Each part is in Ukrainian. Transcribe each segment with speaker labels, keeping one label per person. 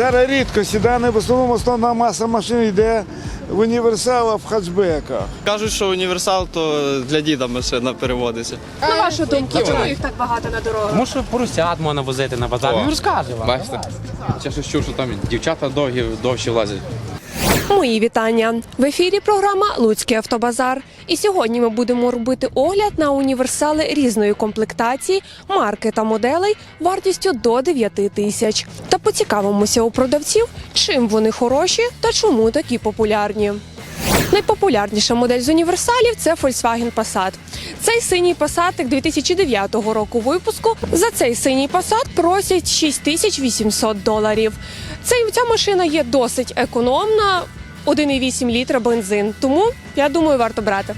Speaker 1: Зараз рідко сідане, в основному основна маса машин йде в універсал в хатчбеках.
Speaker 2: Кажуть, що універсал то для діда машина переводиться.
Speaker 3: На вашу думку, чому їх так багато на дорогах?
Speaker 4: Тому що поросят можна возити на базар. Він розкаже вам.
Speaker 5: Бачите? Я щось чув, що там дівчата довгі, довші влазять.
Speaker 3: Мої вітання в ефірі. Програма Луцький автобазар. І сьогодні ми будемо робити огляд на універсали різної комплектації, марки та моделей вартістю до 9 тисяч. Та поцікавимося у продавців, чим вони хороші та чому такі популярні. Найпопулярніша модель з універсалів це Volkswagen Passat. Цей синій Passat 2009 року випуску. За цей синій Passat просять 6800 доларів. Цей, ця машина є досить економна, 1,8 літра бензин. Тому я думаю, варто брати.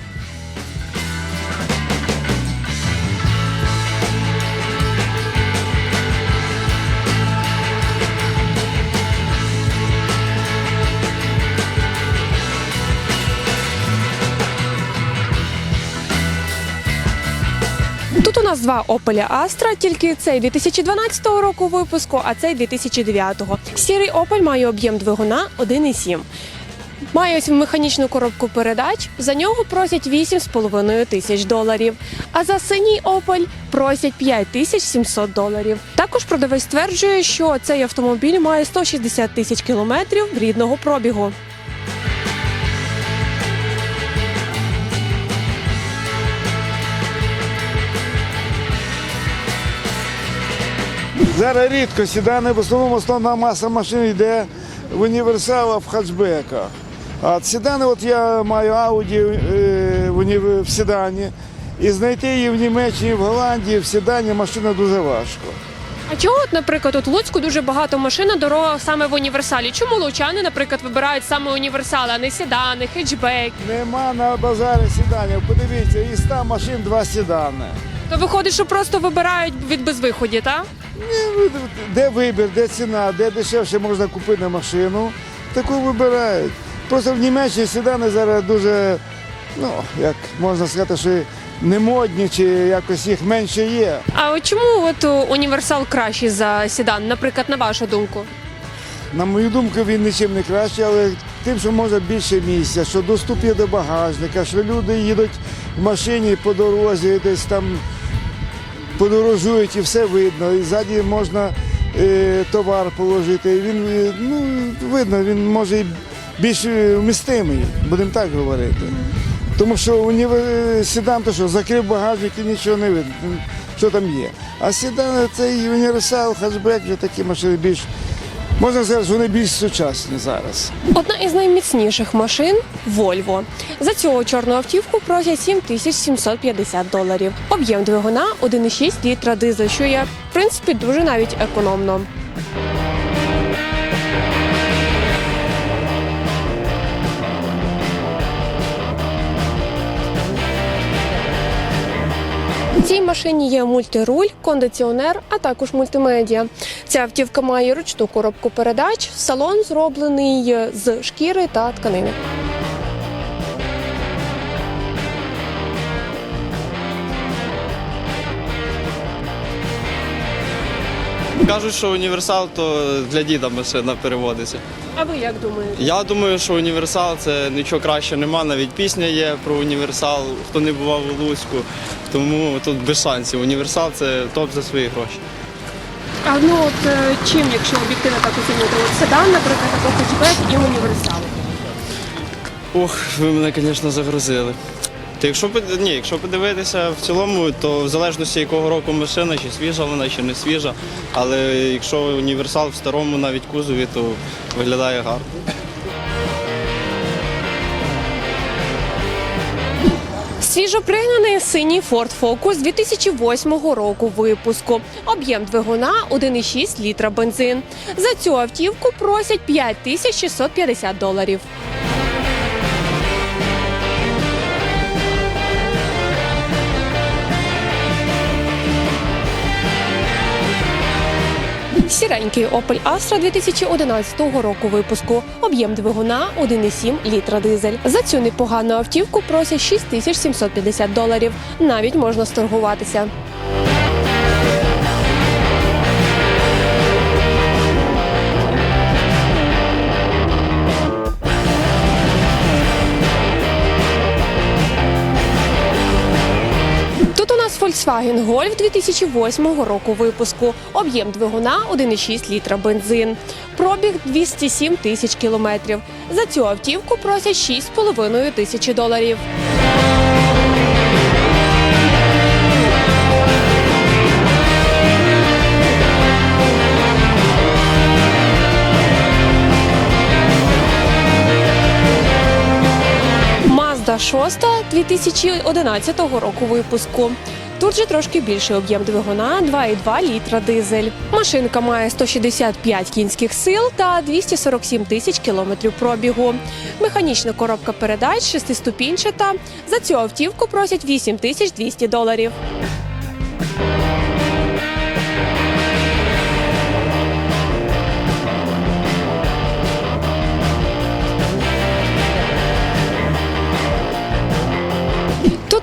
Speaker 3: Тут у нас два Opel Astra, тільки цей 2012 року випуску, а цей 2009. Сірий Opel має об'єм двигуна 1,7. Має ось механічну коробку передач. За нього просять 8,5 тисяч доларів. А за синій Opel просять 5 тисяч 700 доларів. Також продавець стверджує, що цей автомобіль має 160 тисяч кілометрів рідного пробігу.
Speaker 1: Зараз рідко сідани, в основному основна маса машин йде в універсалах, в хатчбеках. А седани, от я маю Ауді е, в, седані, і знайти її в Німеччині, в Голландії, в седані машина дуже важко.
Speaker 3: А чого, от, наприклад, от в Луцьку дуже багато машин на дорогах саме в універсалі? Чому лучани, наприклад, вибирають саме універсали, а не сідани, хетчбек?
Speaker 1: Нема на базарі седанів. Подивіться, із 100 машин два седани.
Speaker 3: То виходить, що просто вибирають від безвиході, так?
Speaker 1: Ні, Де вибір, де ціна, де дешевше можна купити машину, таку вибирають. Просто в Німеччині седани зараз дуже, ну, як можна сказати, що не модні, чи якось їх менше є.
Speaker 3: А от чому от універсал кращий за сідан, наприклад, на вашу думку?
Speaker 1: На мою думку, він нічим не кращий, але тим, що може більше місця, що доступ є до багажника, що люди їдуть в машині по дорозі, десь там подорожують і все видно. І ззаді можна е, товар положити. І він е, ну, видно, він може і більш е, вмістимий, будемо так говорити. Тому що універ... седан, то що закрив багажник і нічого не видно, що там є. А седан цей універсал, хатчбек, вже такі машини більш. Можна що вони більш сучасні зараз.
Speaker 3: Одна із найміцніших машин Volvo. За цього чорну автівку просять 7750 доларів. Об'єм двигуна 1,6 літра дизель, що є в принципі дуже навіть економно. Машині є мультируль, кондиціонер, а також мультимедіа. Ця автівка має ручну коробку передач. Салон зроблений з шкіри та тканини.
Speaker 2: Кажуть, що універсал то для діда машина переводиться.
Speaker 3: А ви як думаєте?
Speaker 2: Я думаю, що універсал це нічого краще нема. Навіть пісня є про універсал, хто не бував у Луцьку. Тому тут без шансів. Універсал це топ за свої гроші.
Speaker 3: А ну от е, чим, якщо об'єктивно так оцінювати, от седан, наприклад, або хетчбек і універсал?
Speaker 2: Ох, ви мене, звісно, загрузили. Та якщо ні, якщо подивитися в цілому, то в залежності якого року машина, чи свіжа вона, чи не свіжа. Але якщо універсал в старому навіть кузові, то виглядає гарно.
Speaker 3: Свіжопригнаний синій Ford Focus 2008 року випуску. Об'єм двигуна 1,6 літра бензин. За цю автівку просять 5650 доларів. Сіренький Opel Astra 2011 року випуску. Об'єм двигуна 1,7 літра дизель. За цю непогану автівку просять 6750 доларів. Навіть можна сторгуватися. Volkswagen Golf 2008 року випуску. Об'єм двигуна 1,6 літра бензин. Пробіг 207 тисяч кілометрів. За цю автівку просять 6,5 тисячі доларів. Mazda 6 2011 року випуску. Тут же трошки більший об'єм двигуна 2,2 літра дизель. Машинка має 165 кінських сил та 247 тисяч кілометрів пробігу. Механічна коробка передач шестиступінчата. За цю автівку просять 8 тисяч 200 доларів.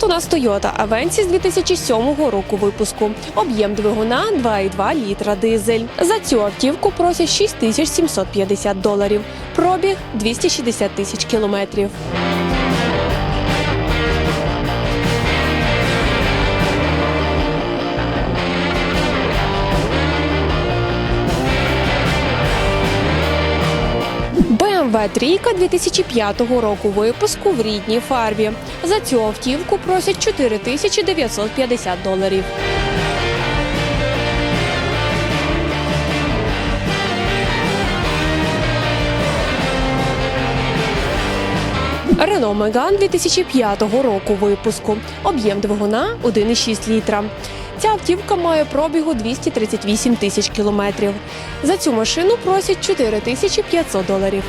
Speaker 3: Нас Toyota Avensis 2007 року випуску. Об'єм двигуна 2,2 літра дизель. За цю автівку просять 6750 доларів. Пробіг 260 тисяч кілометрів. BMW 3 2005 року випуску в рідній фарбі. За цю автівку просять 4950 доларів. Renault Megane 2005 року випуску. Об'єм двигуна 1,6 літра. Ця автівка має пробігу 238 тисяч кілометрів. За цю машину просять 4500 доларів.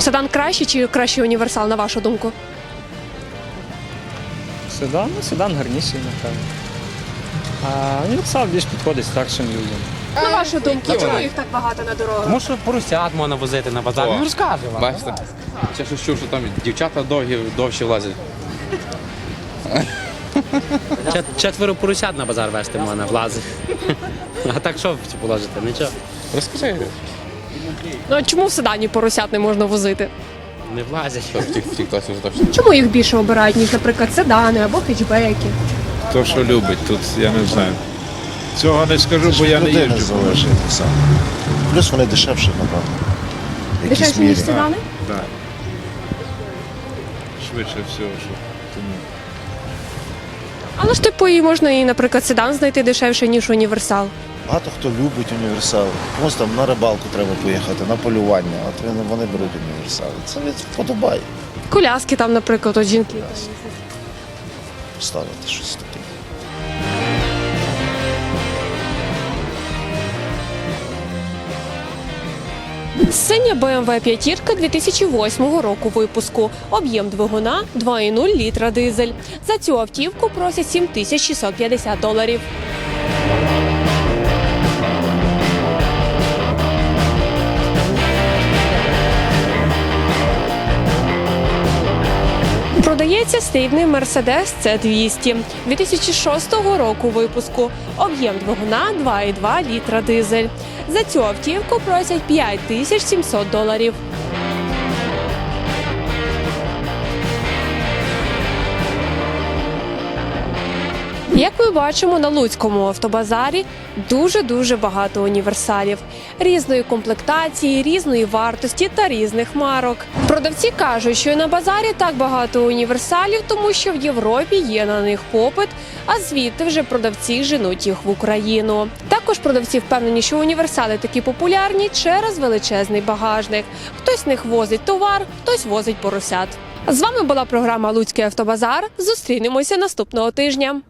Speaker 3: Седан краще чи кращий універсал, на вашу думку?
Speaker 6: Седан, ну, седан гарніший, напевно. А універсал більш підходить старшим людям.
Speaker 3: На вашу думку, чому їх так багато на дорогах?
Speaker 4: Тому що поросят можна возити на базар.
Speaker 5: О,
Speaker 4: Він розкаже вам.
Speaker 5: Бачите? Я щось чув, що там дівчата довгі, довші влазять.
Speaker 4: Чет- Четверо поросят на базар вести можна, влазить. А так що положити? Нічого.
Speaker 5: Розкажи,
Speaker 3: Ну а чому в седані поросят не можна возити?
Speaker 4: Не влазять.
Speaker 5: що в тік- в тіктосі вже точно.
Speaker 3: Чому їх більше обирають, ніж, наприклад, седани або хетчбеки?
Speaker 7: Хто що любить, тут я не знаю. Цього не скажу, бо я не їжджу.
Speaker 8: залежить саме. Плюс вони дешевші, напевно. В якійсь
Speaker 3: Дешевше, ніж седани?
Speaker 7: Так. Швидше всього, що тому.
Speaker 3: Але ж типу і можна і, наприклад, седан знайти дешевше, ніж універсал.
Speaker 8: Багато хто любить універсал. Комусь там на рибалку треба поїхати, на полювання. От вони, вони беруть універсали. Це від вподобає
Speaker 3: Коляски там, наприклад, от жінки.
Speaker 8: ставити щось таке.
Speaker 3: Синя BMW п'ятірка 2008 року випуску. Об'єм двигуна 2,0 літра дизель. За цю автівку просять 7650 доларів. Продається стильний Мерседес C200 2006 року випуску. Об'єм двигуна 2,2 літра дизель. За цю автівку просять 5700 доларів. Як ми бачимо на Луцькому автобазарі дуже дуже багато універсалів різної комплектації, різної вартості та різних марок. Продавці кажуть, що на базарі так багато універсалів, тому що в Європі є на них попит, а звідти вже продавці женуть їх в Україну. Також продавці впевнені, що універсали такі популярні через величезний багажник. Хтось з них возить товар, хтось возить поросят. З вами була програма Луцький автобазар. Зустрінемося наступного тижня.